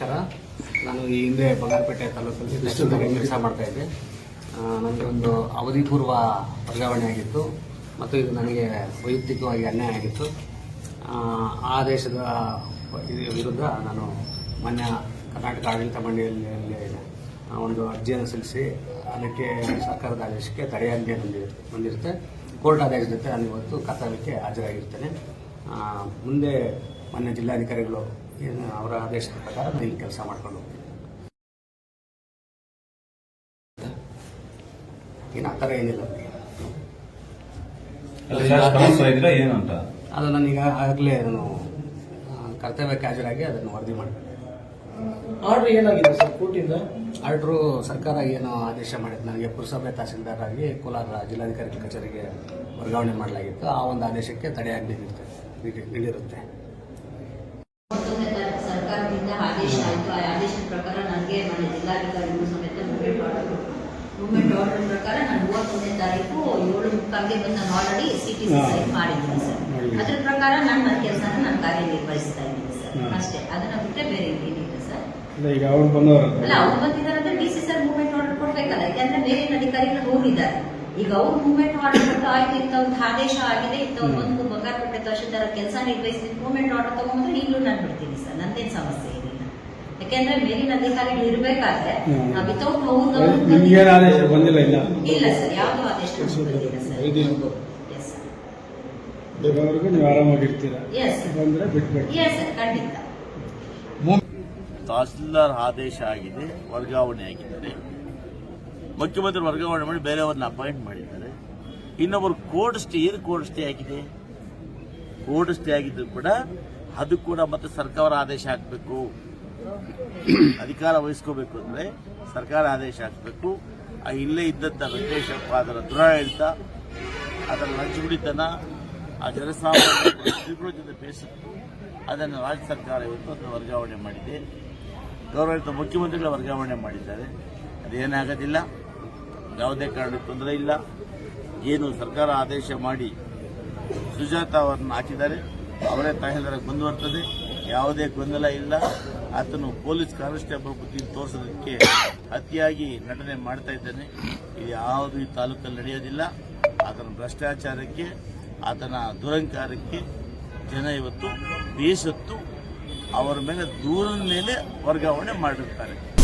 ನಮಸ್ಕಾರ. ನಾನು ಈ ಹಿಂದೆ ಬಂಗಾರಪೇಟೆ ತಾಲೂಕಲ್ಲಿ ಕೆಲಸ ಮಾಡ್ತಾ ಇದ್ದೆ. ನನಗೆ ಒಂದು ಅವಧಿಪೂರ್ವ ವರ್ಗಾವಣೆ ಆಗಿತ್ತು ಮತ್ತು ಇದು ನನಗೆ ವೈಯಕ್ತಿಕವಾಗಿ ಅನ್ಯಾಯ ಆಗಿತ್ತು. ಆ, ದೇಶದ ವಿರುದ್ಧ ನಾನು ಮಾನ್ಯ ಕರ್ನಾಟಕ ಆಡಳಿತ ಮಂಡಳಿಯಲ್ಲಿ ಒಂದು ಅರ್ಜಿಯನ್ನು ಸಲ್ಲಿಸಿ ಅದಕ್ಕೆ ಸರ್ಕಾರದ ಆದೇಶಕ್ಕೆ ತಡೆಯಾಜ್ಞೆ ಬಂದಿರುತ್ತೆ ಬಂದಿರುತ್ತೆ. ಕೋರ್ಟ್ ಆದೇಶದ ಜೊತೆ ನಾನು ಇವತ್ತು ಕರ್ತವ್ಯಕ್ಕೆ ಹಾಜರಾಗಿರ್ತೇನೆ. ಮುಂದೆ ಮಾನ್ಯ ಜಿಲ್ಲಾಧಿಕಾರಿಗಳು ಏನು ಅವರ ಆದೇಶದ ಪ್ರಕಾರ ನಾನು ಇಲ್ಲಿ ಕೆಲಸ ಮಾಡ್ಕೊಂಡು ಹೋಗ್ತೀನಿ ಏನು ಆ ಥರ ಏನಿಲ್ಲ ಇದ್ರೆ ಏನು ಅಂತ? ಅದು ನಾನೀಗ ಈಗ ಆಗಲೇ ನಾನು ಕರ್ತವ್ಯಕ್ಕೆ ಹಾಜರಾಗಿ ಅದನ್ನು ವರದಿ ಮಾಡಬೇಕು ಆರ್ಡರ್ ಏನಾಗಿದೆ ಸರ್ ಕೋರ್ಟಿಂದ? ಆರ್ಡ್ರು ಸರ್ಕಾರ ಏನು ಆದೇಶ ಮಾಡಿತ್ತು ನನಗೆ ಪುರಸಭೆ ತಹಸೀಲ್ದಾರ್ ಆಗಿ ಕೋಲಾರ ಜಿಲ್ಲಾಧಿಕಾರಿ ಕಚೇರಿಗೆ ವರ್ಗಾವಣೆ ಮಾಡಲಾಗಿತ್ತು. ಆ ಒಂದು ಆದೇಶಕ್ಕೆ ತಡೆಯಾಗಿ ನೀಡಿರುತ್ತೆ ನೀಡಿ- ನೀಡಿರುತ್ತೆ. ಸರ್ಕಾರದಿಂದ ಆದೇಶ ಆಯಿತು. ಆ ಆದೇಶದ ಪ್ರಕಾರ ನನಗೆ ಮನೆ ಜಿಲ್ಲಾಧಿಕಾರಿಗಳು ಸಮೇತ ಮೂವ್ಮೆಂಟ್ ಆರ್ಡರ್ ಮೂವ್ಮೆಂಟ್ ಆರ್ಡರ್ ಪ್ರಕಾರ ನಾನು ಮೂವತ್ತೊಂದನೇ ತಾರೀಕು ಏಳು ಮುಕ್ಕಾಗೆ ಬಂದು ನಾನು already C T C sign ಮಾಡಿದ್ದೀನಿ ಸರ್. ಅದ್ರ ಪ್ರಕಾರ ನಾನು ನನ್ನ ಕೆಲಸನ ನಾನು ಕಾರ್ಯನಿರ್ವಹಿಸ್ತಾ ಇದ್ದೀನಿ ಸರ್. ಅಷ್ಟೇ. ಅದನ್ನ ಬಿಟ್ಟರೆ ಬೇರೆ ಏನಿಲ್ಲ ಸರ್. ಈಗ ಅವ್ರು ಬಂದವರು ಅಲ್ಲ ಅವ್ರು ಬಂದಿದ್ದಾರೆ ಅಂದ್ರೆ D C sir movement order ಕೊಡ್ಬೇಕಲ್ಲ ಯಾಕಂದ್ರೆ ಬೇರೆ ಅಧಿಕಾರಿಗಳು ಹೋಗಿದ್ದಾರೆ ಈಗ ಅವ್ರು ಮೂವ್ಮೆಂಟ್ ಆರ್ಡರ್ ಕೊಟ್ಟು ಆಯ್ತು ಇಂತ ಒಂದು ಆದೇಶ ಆಗಿದೆ ಇಂತ ಒಂದು ಬಂಗಾರಪೇಟೆ ತಹಶೀಲ್ದಾರ ಕೆಲಸ ನಿರ್ವಹಿಸಿ ಮೂವ್ಮೆಂಟ್ ಆರ್ಡರ್ ತಗೊಂಡ್ರೆ ಈಗಲೂ ನಾನು ಬಿಡ್ತೀನಿ ಸರ್ ನಂದೇನು ಸಮಸ್ಯೆ ಇರಲಿಲ್ಲ ಯಾಕೆಂದ್ರೆ ಮೇಲಿನ ಅಧಿಕಾರಿಗಳು ಇರಬೇಕಾದ್ರೆ ನಾವು ವಿತೌಟ್ ಆದೇಶ ಬಂದಿಲ್ಲ ಇಲ್ಲ ಇಲ್ಲ ಸರ್ ಯಾವುದು ಆದೇಶ ಬಂದಿಲ್ಲ ಸರ್. ಬರೋವರೆಗೂ ನೀವು ಆರಾಮಾಗಿರ್ತೀರಾ? ಬಂದ್ರೆ ಬಿಟ್ಬಿಡಿ ಎಸ್ ಸರ್ ಖಂಡಿತ. ತಹಸೀಲ್ದಾರ್ ಆದೇಶ ಆಗಿದೆ ವರ್ಗಾವಣೆ ಆಗಿದ್ದಾರೆ ಮುಖ್ಯಮಂತ್ರಿ ವರ್ಗಾವಣೆ ಮಾಡಿ ಬೇರೆಯವ್ರನ್ನ ಅಪಾಯಿಂಟ್ ಮಾಡಿದ್ದಾರೆ. ಇನ್ನೊಬ್ಬರು ಕೋರ್ಟ್ ಸ್ಟೇ, ಏನು ಕೋರ್ಟ್ ಸ್ಟೇ ಆಗಿದೆ? ಕೋರ್ಟ್ ಸ್ಟೇ ಆಗಿದ್ದು ಕೂಡ ಅದು ಕೂಡ ಮತ್ತೆ ಸರ್ಕಾರ ಆದೇಶ ಹಾಕಬೇಕು. ಅಧಿಕಾರ ವಹಿಸ್ಕೋಬೇಕು ಅಂದರೆ ಸರ್ಕಾರ ಆದೇಶ ಹಾಕಬೇಕು. ಆ ಇಲ್ಲೇ ಇದ್ದಂಥ ವೆಂಕಟೇಶಪ್ಪ ಅದರ ದುರಾಡಳಿತ ಅದರ ಲಂಚಗುಡಿತನ, ಆ ಜನಸಾಮಾನ್ಯ ಬೇಸತ್ತು ಅದನ್ನು ರಾಜ್ಯ ಸರ್ಕಾರ ಇವತ್ತು ಅದನ್ನು ವರ್ಗಾವಣೆ ಮಾಡಿದೆ. ಗೌರವಿತ ಮುಖ್ಯಮಂತ್ರಿಗಳ ವರ್ಗಾವಣೆ ಮಾಡಿದ್ದಾರೆ. ಅದೇನಾಗೋದಿಲ್ಲ. ಯಾವುದೇ ಕಾರಣಕ್ಕೆ ತೊಂದರೆ ಇಲ್ಲ. ಏನು ಸರ್ಕಾರ ಆದೇಶ ಮಾಡಿ ಸುಜಾತ ಅವರನ್ನು ಹಾಕಿದ್ದಾರೆ. ಅವರೇ ತಹಸೀಲ್ದಾರ್ಗೆ ಬಂದು ಬರ್ತದೆ. ಯಾವುದೇ ಗೊಂದಲ ಇಲ್ಲ. ಆತನು ಪೊಲೀಸ್ ಕಾನ್ಸ್ಟೇಬಲ್ ಬುದ್ಧಿ ತೋರಿಸೋದಕ್ಕೆ ಅತಿಯಾಗಿ ನಟನೆ ಮಾಡ್ತಾ ಇದ್ದಾನೆ. ಇದು ಯಾವುದು ಈ ತಾಲೂಕಲ್ಲಿ ನಡೆಯೋದಿಲ್ಲ. ಆತನ ಭ್ರಷ್ಟಾಚಾರಕ್ಕೆ, ಆತನ ದುರಂಕಾರಕ್ಕೆ ಜನ ಇವತ್ತು ಬೇಸತ್ತು ಅವರ ಮೇಲೆ ದೂರದ ಮೇಲೆ ವರ್ಗಾವಣೆ ಮಾಡಿರ್ತಾರೆ.